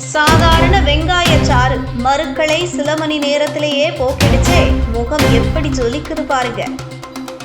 சாதாரண வெங்காய சாறு. மருக்களை சில மணி நேரத்திலேயே போக்கிடுச்சே. முகம் எப்படி ஜொலிக்குது பாருங்க.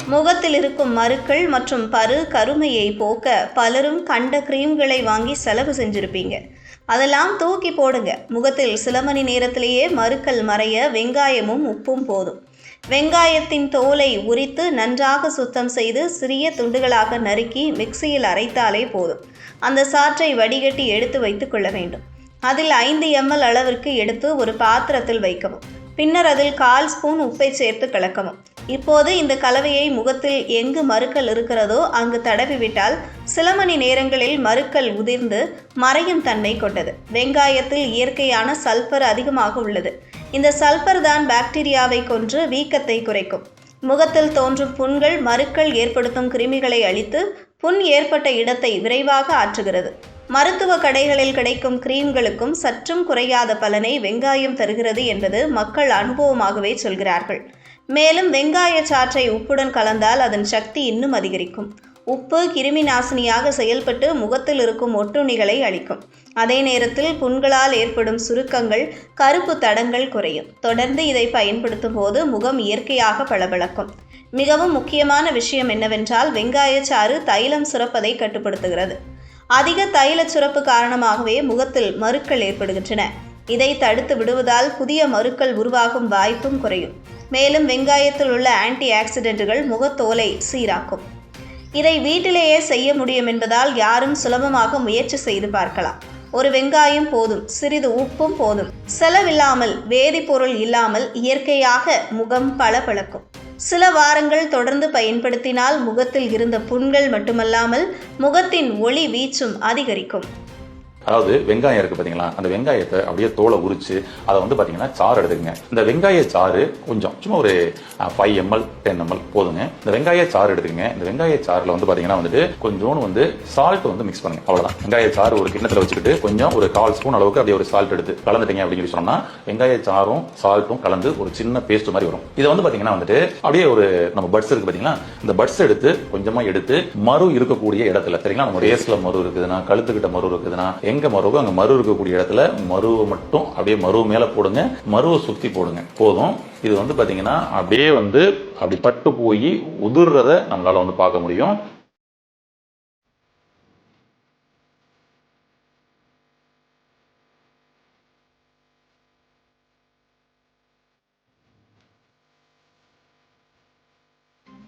முகத்தில் இருக்கும் மருக்கள் மற்றும் பரு கருமையை போக்க பலரும் கண்ட கிரீம்களை வாங்கி செலவு செஞ்சுருப்பீங்க. அதெல்லாம் தூக்கி போடுங்க. முகத்தில் சில மணி நேரத்திலேயே மருக்கள் மறைய வெங்காயமும் உப்பும் போதும். வெங்காயத்தின் தோலை உரித்து நன்றாக சுத்தம் செய்து சிறிய துண்டுகளாக நறுக்கி மிக்சியில் அரைத்தாலே போதும். அந்த சாற்றை வடிகட்டி எடுத்து வைத்துக் கொள்ள வேண்டும். அதில் ஐந்து எம்எல் அளவிற்கு எடுத்து ஒரு பாத்திரத்தில் வைக்கவும். பின்னர் அதில் கால் ஸ்பூன் உப்பை சேர்த்து கலக்கவும். இப்போது இந்த கலவையை முகத்தில் எங்கு மறுக்கல் இருக்கிறதோ அங்கு தடவிவிட்டால் சில மணி நேரங்களில் மறுக்கல் உதிர்ந்து மறையும் தன்மை கொண்டது. வெங்காயத்தில் இயற்கையான சல்பர் அதிகமாக உள்ளது. இந்த சல்பர் தான் பாக்டீரியாவை கொன்று வீக்கத்தை குறைக்கும். முகத்தில் தோன்றும் புண்கள் மறுக்கள் ஏற்படுத்தும் கிருமிகளை அழித்து புண் ஏற்பட்ட இடத்தை விரைவாக ஆற்றுகிறது. மருத்துவ கடைகளில் கிடைக்கும் கிரீம்களுக்கும் சற்றும் குறையாத பலனை வெங்காயம் தருகிறது என்பது மக்கள் அனுபவமாகவே சொல்கிறார்கள். மேலும் வெங்காய சாற்றை உப்புடன் கலந்தால் அதன் சக்தி இன்னும் அதிகரிக்கும். உப்பு கிருமி நாசினியாக செயல்பட்டு முகத்தில் இருக்கும் ஒட்டுண்ணிகளை அளிக்கும் அதே நேரத்தில் புண்களால் ஏற்படும் சுருக்கங்கள் கருப்பு தடங்கள் குறையும். தொடர்ந்து இதை பயன்படுத்தும் போது முகம் இயற்கையாக பளபளக்கும். மிகவும் முக்கியமான விஷயம் என்னவென்றால் வெங்காய சாறு தைலம் சுரப்பதை கட்டுப்படுத்துகிறது. அதிக தைல சுரப்பு காரணமாகவே முகத்தில் மருக்கள் ஏற்படுகின்றன. இதை தடுத்து விடுவதால் புதிய மருக்கள் உருவாகும் வாய்ப்பும் குறையும். மேலும் வெங்காயத்தில் உள்ள ஆன்டி ஆக்சிடென்ட்டுகள் முகத்தோலை சீராக்கும். இதை வீட்டிலேயே செய்ய முடியும் என்பதால் யாரும் சுலபமாக முயற்சி செய்து பார்க்கலாம். ஒரு வெங்காயம் போதும் சிறிது உப்பும் போதும். செலவில்லாமல் வேதிப்பொருள் இல்லாமல் இயற்கையாக முகம் பளபளக்கும். சில வாரங்கள் தொடர்ந்து பயன்படுத்தினால் முகத்தில் இருந்த புண்கள் மட்டுமல்லாமல் முகத்தின் ஒளி வீச்சும் அதிகரிக்கும். அதாவது வெங்காயம் இருக்கு பாத்தீங்களா? அந்த வெங்காயத்தை அப்படியே தோலை உரிச்சு அதை வந்து பாத்தீங்கன்னா சாறு எடுத்துக்கங்க. இந்த வெங்காய சாறு கொஞ்சம் சும்மா ஒரு ஃபைவ் எம்எல் டென் எம்எல் போதுங்க. இந்த வெங்காய சாறு எடுத்துக்கங்க. இந்த வெங்காய சாறுல வந்து பாத்தீங்கன்னா வந்துட்டு கொஞ்சோண்டு வந்து சால்ட் வந்து மிக்ஸ் பண்ணுங்க. அவ்வளவுதான். வெங்காய சாறு ஒரு கிண்ணத்துல வச்சுக்கிட்டு கொஞ்சம் ஒரு கால் ஸ்பூன் அளவுக்கு அப்படியே ஒரு சால்ட் எடுத்து கலந்துட்டீங்க அப்படின்னு சொல்லி சொன்னா வெங்காய சாறும் சால்ட்டும் கலந்து ஒரு சின்ன பேஸ்ட் மாதிரி வரும். இதை வந்து பாத்தீங்கன்னா வந்துட்டு அப்படியே ஒரு நம்ம பட்ஸ் இருக்கு பாத்தீங்களா? இந்த பட்ஸ் எடுத்து கொஞ்சமா எடுத்து மறு இருக்கக்கூடிய இடத்துல சரிங்களா? நம்ம ரேஸ்ல மறு இருக்குதுன்னா கழுத்துக்கிட்ட மறு இருக்குதுன்னா எங்க மருவோ அங்கே மறு இருக்கக்கூடிய இடத்துல மருவை மட்டும் அப்படியே மருவு மேலே போடுங்க. மருவை சுற்றி போடுங்க. போதும். இது வந்து பார்த்தீங்கன்னா அப்படியே வந்து அப்படி பட்டு போய் உதிர்றத நம்மளால் வந்து பார்க்க முடியும்.